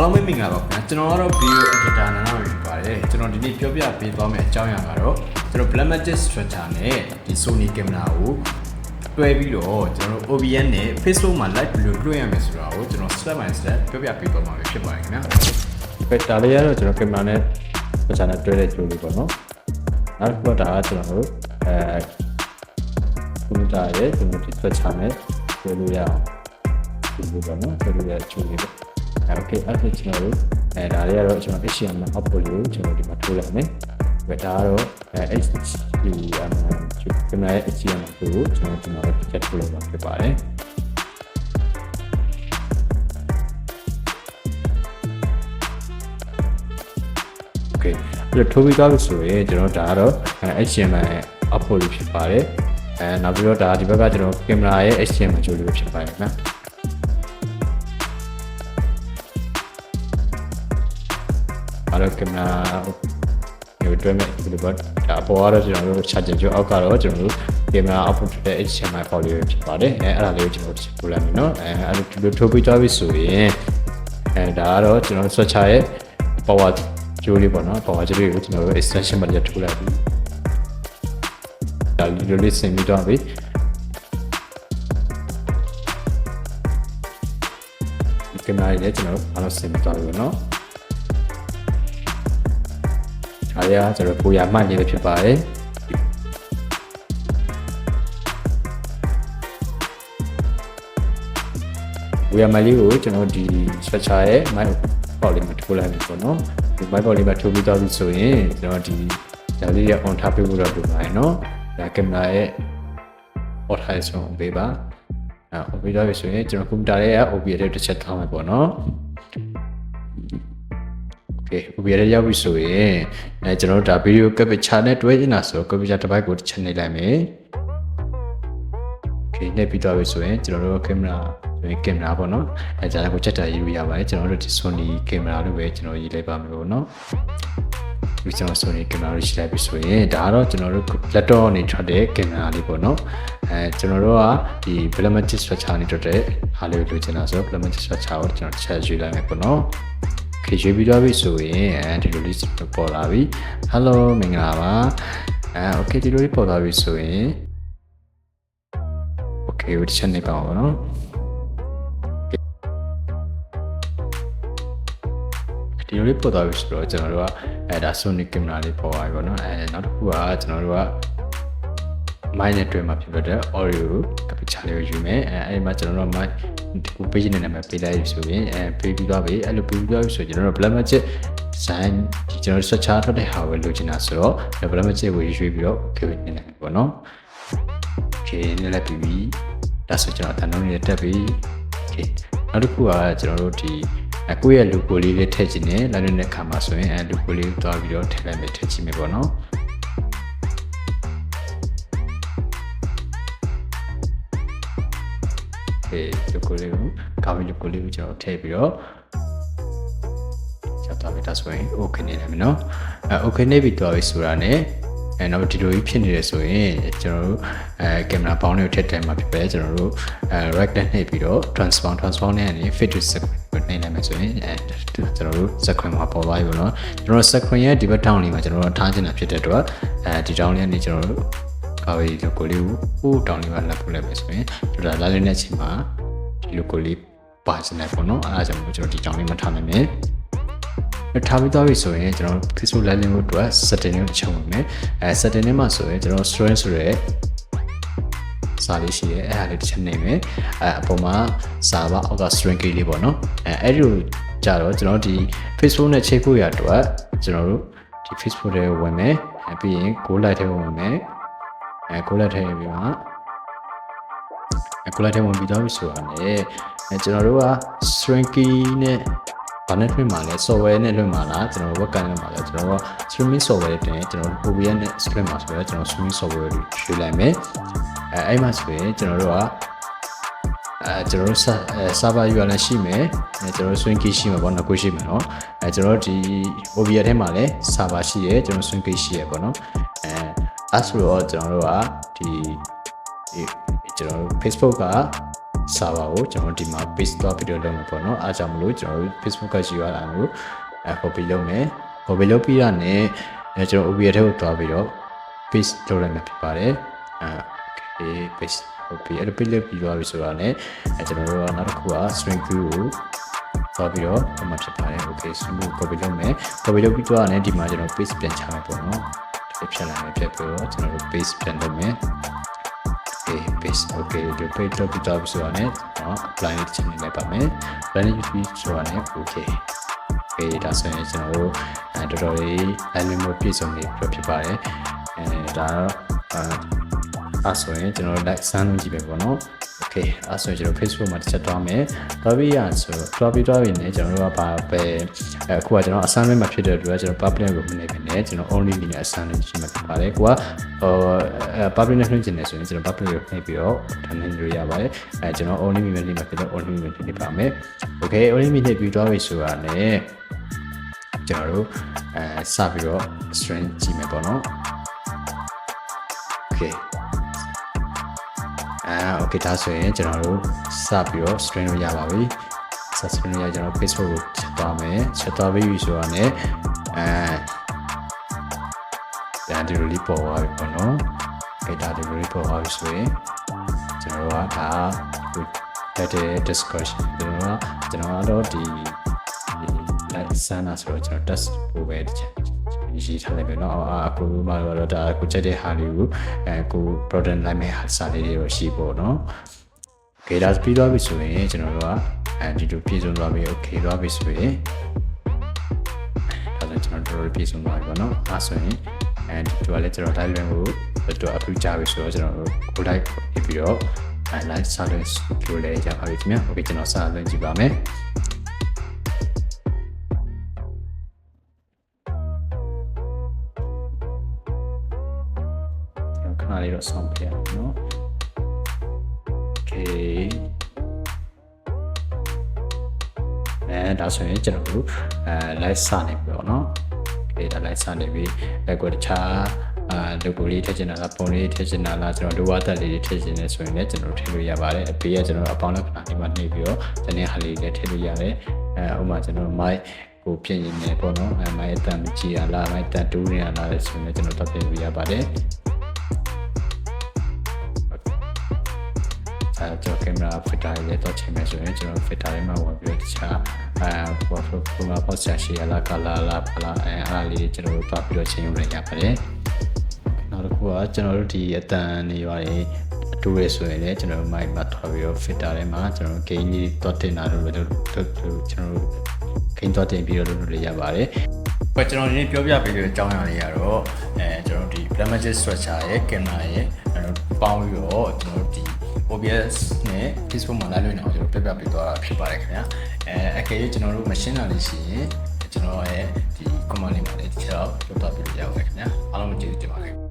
အားလုံးပဲမင်္ဂလာပါခင်ဗျာကျွန်တော်ကတော့ video editor နာနာရီပါတယ်ကျွန်တော်ဒီနေ့ပြောပြပေးသွားမယ့်အကြောင်းအရာကတော့ကျွန်တော် Blamatic structure နဲ့ဒီ Sony camera ကိုတွဲပြီးတော့ကျွန်တော်တို့ OBS နဲ့ Facebook မှာ live ဘယ်လိုတွေ့ရမလဲဆိုတာကိုကျွန်တော် step by step ပြောပြပေးသွားမှာဖြစ်ပါတယ်ခင်ဗျာပဲဒါလေးကတော့ကျွန်တော်ကင်မရာနဲ့ပတ်ချာနဲ့တွဲတဲ့ကြိုးလေးပေါ့နော်နောက်တစ်ခုကဒါကကျွန်တော်တို့အဲကွန်ပျူတာရဲ့ကျွန်တော်ဒီပတ်ချာနဲ့တွဲလို့ရအောင်ဒီလိုပေါ့နော်တွဲလို့ရတဲ့ကြိုးလေးပေါ့ အဲ okay အဲ့ဒါကျွန်တော်တို့အဲဒါလေးကတော့ကျွန်တော် HTML output လေးကိုကျွန်တော်ဒီမှာထိုးလိုက်မယ်ပဲဒါကတော့အဲ HTML ကင်မရာရဲ့ HTML ကိုကျွန်တော်ဒီမှာတစ်ချက်ထိုးလိုက်မှာဖြစ်ပါတယ် โอเคပြီးတော့ထိုးပြီးသွားလို့ဆိုရင်ကျွန်တော်ဒါကတော့ HTML output လေးဖြစ်ပါတယ်အဲနောက်ပြီးတော့ဒါဒီဘက်ကကျွန်တော်ကင်မရာရဲ့ HTML ကြိုးလေးပဲဖြစ်ပါတယ်နော် တော့ကင်မရာဒီတွဲမဲ့ဒီလိုပေါ့ဒါအပေါ်ကတော့ကျွန်တော်တို့ charger ကြိုးအောက်ကတော့ကျွန်တော်တို့ကင်မရာ output တဲ့ HTML file လေးပဲဖြစ်ပါတယ်အဲအဲ့ဒါလေးကိုကျွန်တော်တို့ပို့လိုက်မယ်နော်အဲအဲ့ဒီလိုထိုးပြီးသွားပြီဆိုရင်အဲဒါကတော့ကျွန်တော် switcher ရဲ့ power ကျိုးလေးပေါ့နော် power ကျိုးလေးကိုကျွန်တော်တို့ extension မှာ just ထိုးလိုက်ပြီဒါလေးလေးဆင်ပြီးတော့ပြီဒီကင်မရာလေးကျွန်တော်တို့အားလုံးဆင်ပြီးတော့ပြီနော် ဒါလေးကကျွန်တော်ကိုရမှတ်လေးပဲဖြစ်ပါတယ်ဝေယမလေးကိုကျွန်တော်ဒီ structure ရဲ့ mic ပေါ့လေးမှာထိုးလိုက်ပြီပေါ့နော်ဒီ mic ပေါ့လေးမှာထိုးပြီးတော့ပြီဆိုရင်ကျွန်တော်ဒီဒါလေးရ on ထားပေးဖို့တော့လိုပါတယ်နော်ဒါကင်မရာရဲ့ on ထားရဆုံးပေးပါအဲ on ပြီးတော့ပြီဆိုရင်ကျွန်တော်ကွန်ပျူတာရဲ့ OBS ရဲ့တစ်ချက်ထားမယ်ပေါ့နော် Okay OBS ရဲ့ရောက်ပြီဆိုရင်အဲကျွန်တော်တို့ဒါ video capture နဲ့တွဲနေတာဆိုတော့ computer device ကိုတစ်ချက်နှိပ်လိုက်မယ် Okay နှိပ်ပြီးတော့ပြီဆိုရင်ကျွန်တော်တို့ကင်မရာဆိုရင်ကင်မရာပေါ့နော်အဲဒါလည်းကိုချက်တာရေးလို့ရပါတယ်ကျွန်တော်တို့ဒီ Sony ကင်မရာလို့ပဲကျွန်တော်ရေးလိုက်ပါမယ်ပေါ့နော်ဒီကျွန်တော် Sony ကင်မရာလို့ရှိလိုက်ပြီဆိုရင်ဒါကတော့ကျွန်တော်တို့ laptop ကနေထွက်တဲ့ကင်မရာလေးပေါ့နော်အဲကျွန်တော်တို့ကဒီ Blamatic structure နေထွက်တဲ့ဟာလေးကိုလိုချင်တာဆိုတော့ Blamatic structure ကိုကျွန်တော်တစ်ချက်ရွေးလိုက်မယ်ပေါ့နော် ခေရွေးပြီးတော့ပြီဆိုရင်အဲဒီလိုလေးပေါ်လာပြီ Hello မင်္ဂလာပါအဲ okay ဒီလိုလေးပေါ်လာပြီဆိုရင် okay ဝတ်ချက်နေပါဦးနော်ဒီလိုလေးပေါ်သွားပြီဆိုတော့ကျွန်တော်တို့ကအဲဒါ Sony camera လေးပေါ်သွားပြီပေါ့နော်အဲနောက်တစ်ခုကကျွန်တော်တို့က mic နဲ့တွေ့မှာဖြစ်တဲ့ audio capture လေးကိုယူမယ်အဲအဲဒီမှာကျွန်တော်တို့ mic ဒီ ကို page နဲ့နာမည်ပေးလိုက်ပြီဆိုရင်အဲပေးပြီးသွားပြီအဲ့လိုပေးပြီးသွားပြီဆိုရင်ကျွန်တော်တို့ black magic design ဒီကျွန်တော်တို့ search ထွက်တဲ့ဟာကိုလိုချင်တာဆိုတော့ black magic ကိုရွေးပြီးတော့ okay နေနေပေါ့နော် okay နေလိုက်ပြီဒါဆိုကျွန်တော်တန်လုံးလေးတက်ပြီ okay နောက်တစ်ခုကကျွန်တော်တို့ဒီအကိုယ့်ရဲ့ logo လေးလေးထည့်ခြင်းနဲ့လာတဲ့ခါမှာဆိုရင်အဲ logo လေးကိုတွားပြီးတော့ထည့်လိုက်မယ်ထည့်ခြင်းပဲပေါ့နော် ကိုလေးကိုကာဗီဒီကိုလေးကိုကျွန်တော်ထည့်ပြီးတော့ချက်သွားပြီဒါဆိုရင် okay နေတယ်မနော်အဲ okay နေပြီတော့ပြီဆိုတာ ਨੇ အဲနောက်ဒီလိုကြီးဖြစ်နေတယ်ဆိုရင်ကျွန်တော်တို့အဲကင်မရာပေါင်းတွေကိုထည့်တယ်မှာဖြစ်ပဲကျွန်တော်တို့အဲ right နဲ့နှိပ်ပြီးတော့ transform transform နဲ့ကနေ fit to sequence ကိုနှိပ်လိုက်မယ်ဆိုရင်အဲကျွန်တော်တို့ sequence မှာပေါ်သွားပြီပေါ့နော်ကျွန်တော် sequence ရဲ့ဒီဘက် down လေးမှာကျွန်တော်တို့ထားချင်တာဖြစ်တဲ့အတွက်အဲဒီ down လေးကနေကျွန်တော်တို့ကာဗီဒီကိုလေးကိုဟို down လေးမှာလက်ပို့လိုက်မယ်ဆိုရင်ကျွန်တော်လာလေးနဲ့ချိန်မှာ ဒီ logo လေးပါစနေပေါ့နော်အဲဒါကြောင့်မို့ကျွန်တော်ဒီကြောင်လေးမှာထားနိုင်မယ်ထားပြီးသွားပြီဆိုရင်ကျွန်တော် Facebook Live link ကိုအတွက် setting ကိုချုပ်ဝင်မယ်အဲ setting ထဲမှာဆိုရင်ကျွန်တော် string ဆိုရဲစာလေးရှိရဲအဲ့ဒါလေးတစ်ချက်နေမယ်အဲအပေါ်မှာစာပါအောက်က string key လေးပေါ့နော်အဲအဲ့ဒီလိုကြတော့ကျွန်တော်ဒီ Facebook နဲ့ချိန်ဖို့ရအတွက်ကျွန်တော်တို့ဒီ Facebook ထဲဝင်မယ်အဲပြီးရင် go live ထဲဝင်မယ်အဲ go live ထဲပြီးမှ collect ထဲဝင်ပြီးသွားပြီဆိုတာနဲ့ကျွန်တော်တို့က shrinky နဲ့ဘာနဲ့တွင်မှာလဲ software နဲ့တွင်မှာလားကျွန်တော်တို့ web ကနေမှာလဲကျွန်တော်တို့ streaming software တွေတင်ကျွန်တော်တို့ OBS နဲ့ stream မှာဆိုတော့ကျွန်တော် streaming software တွေရွှေ့လိုက်မယ်အဲအဲ့မှာဆိုရင်ကျွန်တော်တို့ကအဲကျွန်တော်တို့ server URL လည်းရှိမယ်အဲကျွန်တော်တို့ swing key ရှိမှာပေါ့နော်ကိုရှိမှာနော်အဲကျွန်တော်တို့ဒီ OBS ထဲမှာလည်း server ရှိရဲကျွန်တော် swing key ရှိရဲပေါ့နော်အဲအဲ့ဆိုတော့ကျွန်တော်တို့ကဒီ ကျွန်တော်တို့ Facebook က server ကိုကျွန်တော်ဒီမှာ paste သွားပြီးတော့လုပ်မှာပေါ့နော်အားကြောင့်မလို့ကျွန်တော်တို့ Facebook က URL ကိုအဲ copy လုပ်မယ် copy လုပ်ပြီးတာနဲ့အဲကျွန်တော် OBS ထဲကိုသွားပြီးတော့ paste လုပ်လိုက်မှာဖြစ်ပါတယ်အဲ okay paste copy အဲ့ဒါ paste လုပ်ပြီးသွားပြီဆိုတာနဲ့အဲကျွန်တော်တို့ကနောက်တစ်ခုက string view ကိုသွားပြီးတော့အမှဖြစ်ပါတယ် okay string view copy လုပ်မယ် copy လုပ်ပြီးသွားတာနဲ့ဒီမှာကျွန်တော် paste ပြန်ချမယ်ပေါ့နော်ဒီဖြတ်လိုက်မယ်ဖြတ်ပြီးတော့ကျွန်တော်တို့ paste ပြန်လုပ်မယ် okay paste okay ဒီ page လုပ်ပြီးတော့ဆိုတော့ ਨੇ နော် apply လေးချက်နေလိုက်ပါမယ် apply လေးပြီးဆိုတော့ ਨੇ okay okay ဒါဆိုရင်ကျွန်တော်တို့အဲတော်တော်လေး admin mode ပြည့်စုံနေပြီဖြစ်ပါတယ်အဲဒါတော့အဲအဲဆိုရင်ကျွန်တော်တို့ like စမ်းလို့ကြည့်ပဲပေါ့နော် okay အဲဆိုရင်ကျွန်တော် Facebook မှာတစ်ချက်တွားမယ်တွားပြီးရဆိုတော့တွားပြီးတွားပြီးနေကျွန်တော်တို့ကဘာပဲအခုကကျွန်တော် assignment မှာဖြစ်တဲ့အတွက်ကျွန်တော် public ကိုမနေဘဲနဲ့ကျွန်တော် only နေနဲ့ assignment ရှိမှာဖြစ်ပါတယ်ကိုကဟိုအဲ public နဲ့နှိမ့်ချင်တယ်ဆိုရင်ကျွန်တော် public ကိုနှိပ်ပြီးတော့ထားနိုင်လို့ရပါတယ်အဲကျွန်တော် only မိမယ်နေမှာဖြစ်တော့ only မိမယ်နေပါမယ် okay only မိနှိပ်ပြီးတွားပြီဆိုတာ ਨੇ ကျွန်တော်တို့အဲစပြီးတော့ string ကြည့်မယ်ပေါ့နော် okay အာ okay ဒါဆိုရင်ကျွန်တော်တို့စပြီးတော့ string လို့ရပါပြီစ string လို့ရကျွန်တော် Facebook ကိုချက်သွားမယ်ချက်သွားပြီဆိုတော့ ਨੇ အဲဒါဒီလိုလေးပေါ်သွားပြီပေါ့နော် okay ဒါဒီလိုလေးပေါ်သွားပြီဆိုရင်ကျွန်တော်တို့ကဒါကိုတက်တဲ့ discussion ကျွန်တော်ကကျွန်တော်ကတော့ဒီ like ဆန်းတာဆိုတော့ကျွန်တော် test ပို့ပဲတစ်ချက် ရေးထားလိုက်ပဲเนาะအခုမှတော့ဒါကိုချက်တဲ့ဟာလေးကိုအဲကို product လိုက်မဲ့ဟာစာလေးတွေတော့ရှိပေါ့เนาะ okay ဒါပြီးသွားပြီဆိုရင်ကျွန်တော်တို့ကအဲဒီလိုပြည့်စုံသွားပြီ okay သွားပြီဆိုရင်ဒါလည်းကျွန်တော်တို့ပြည့်စုံသွားပြီပေါ့เนาะအဲဆိုရင်အဲဒီတို့ကလည်းကျွန်တော် live link ကိုတို့ approve ကြပြီဆိုတော့ကျွန်တော်တို့ကို live ပြီးတော့အဲ live silence ကိုလည်းကြပါပြီခင်ဗျာ okay ကျွန်တော်စာလွှင့်ကြည့်ပါမယ် ခဏလေးတော့ဆောင်းပြရအောင်နော် Okay အဲဒါဆိုရင်ကျွန်တော်တို့အဲ live စနေပြီပေါ့နော် Okay ဒါ live စနေပြီအဲကိုတခြားအာ logo လေးထည့်ချင်တာလားပုံလေးထည့်ချင်တာလားကျွန်တော်တို့ဝါသက်လေးထည့်ချင်နေဆိုရင်လည်းကျွန်တော်ထည့်လို့ရပါတယ်အပေးကကျွန်တော်အပေါင်းလက္ခဏာလေးမှာနှိပ်ပြီးတော့ဒီနေ့ဟာလေးလည်းထည့်လို့ရတယ်အဲဥပမာကျွန်တော် mic ကိုပြင်ရင်လည်းပေါ့နော်အဲ mic အတန်မကြည့်ရလား mic တန်တူးနေရလားဆိုရင်လည်းကျွန်တော်တော့ပြင်လို့ရပါတယ် အဲကျွန်တော်ကင်မရာ filter လေးတော့ချိန်မယ်ဆိုရင်ကျွန်တော် filter လေးမှာဝင်ပြီးတော့တခြားအဲဟိုဟိုမှာ post ရရှိရလား color လားဖလားအဲအားလေးကျွန်တော်တို့တွားပြီးတော့ချိန်လို့ရပါတယ်နောက်တစ်ခုကကျွန်တော်တို့ဒီအတန်နေပါတယ်အတူရဆိုရင်လည်းကျွန်တော်တို့ mic မှာတွားပြီးတော့ filter ထဲမှာကျွန်တော်တို့ gain ကြီးတွားတင်တာလို့ကျွန်တော်တို့ကျွန်တော်တို့ gain တွားတင်ပြီးတော့လုပ်လို့ရပါတယ်။ပဲကျွန်တော်ဒီနေ့ပြောပြပေးတဲ့အကြောင်းအရာလေးကတော့အဲကျွန်တော်တို့ဒီ Blamagic structure ရဲ့ camera ရဲ့အဲပေါင်းပြီးတော့ကျွန်တော်တို့ဒီ OBS နဲ့ Facebook မှာ live လွှင့်နေအောင်ကျွန်တော်ပြပြပေးသွားတာဖြစ်ပါတယ်ခင်ဗျာ။အဲအကယ်၍ကျွန်တော်တို့ machine လာလို့ရှိရင်ကျွန်တော်ရဲ့ဒီ command လေးမှာလည်းတစ်ချက်တော့ပြပြပေးလို့ရပါတယ်ခင်ဗျာ။အားလုံးကျေးဇူးတင်ပါတယ်။